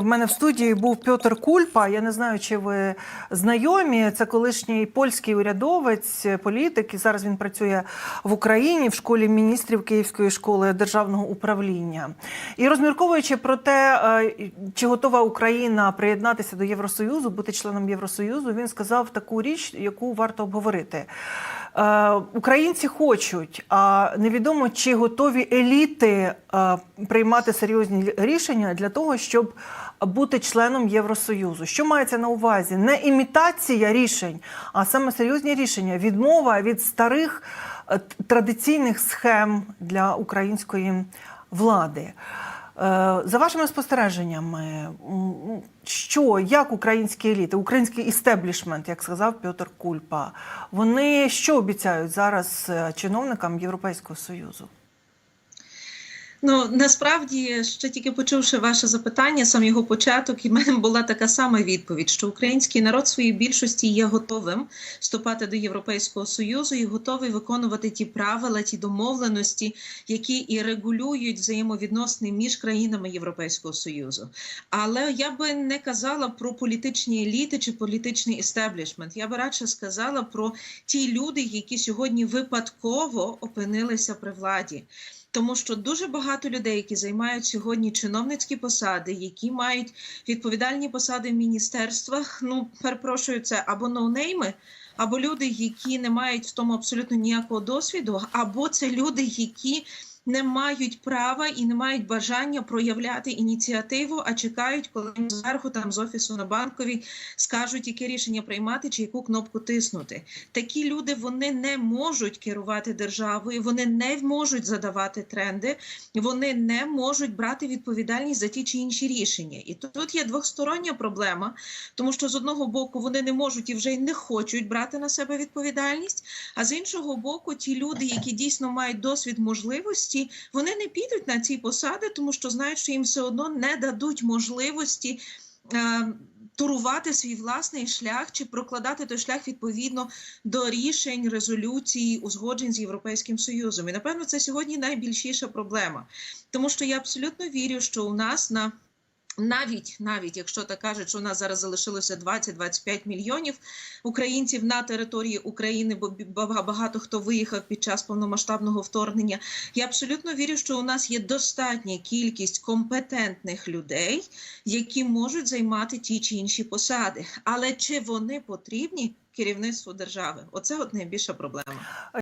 В мене в студії був Пьотр Кульпа. Я не знаю, чи ви знайомі. Це колишній польський урядовець, політик. І зараз він працює в Україні в школі міністрів Київської школи державного управління. І розмірковуючи про те, е, чи готова Україна приєднатися до Євросоюзу, бути членом Євросоюзу, він сказав таку річ, яку варто обговорити. Е, Українці хочуть, а невідомо, чи готові еліти е, приймати серйозні рішення для того, щоб бути членом Євросоюзу. Що мається на увазі? Не імітація рішень, а саме серйозні рішення, відмова від старих е, традиційних схем для української влади. Е, За вашими спостереженнями, що як українські еліти, український істеблішмент, як сказав Пьотер Кульпа, вони що обіцяють зараз е, чиновникам Європейського союзу? Ну насправді, ще тільки почувши ваше запитання, сам його початок, і в мене була така сама відповідь, що український народ в своїй більшості є готовим вступати до Європейського союзу і готовий виконувати ті правила, ті домовленості, які і регулюють взаємовідносини між країнами Європейського союзу. Але я би не казала про політичні еліти чи політичний істеблішмент. Я би радше сказала про ті люди, які сьогодні випадково опинилися при владі. Тому що дуже багато людей, які займають сьогодні чиновницькі посади, які мають відповідальні посади в міністерствах, ну перепрошую, це або ноунейми, або люди, які не мають в тому абсолютно ніякого досвіду, або це люди, які не мають права і не мають бажання проявляти ініціативу, а чекають, коли зверху там з офісу на банковій скажуть, яке рішення приймати чи яку кнопку тиснути. Такі люди вони не можуть керувати державою, вони не можуть задавати тренди, вони не можуть брати відповідальність за ті чи інші рішення. І тут є двостороння проблема, тому що з одного боку вони не можуть і вже й не хочуть брати на себе відповідальність. А з іншого боку, ті люди, які дійсно мають досвід можливості, вони не підуть на ці посади, тому що знають, що їм все одно не дадуть можливості. е, Турувати свій власний шлях чи прокладати той шлях відповідно до рішень, резолюцій, узгоджень з Європейським Союзом. І напевно це сьогодні найбільшіша проблема, тому що я абсолютно вірю, що у нас на навіть навіть якщо так кажуть, що у нас зараз залишилося 20-25 мільйонів українців на території України, бо багато хто виїхав під час повномасштабного вторгнення. Я абсолютно вірю, що у нас є достатня кількість компетентних людей, які можуть займати ті чи інші посади. Але чи вони потрібні керівництву держави? Оце от найбільша проблема.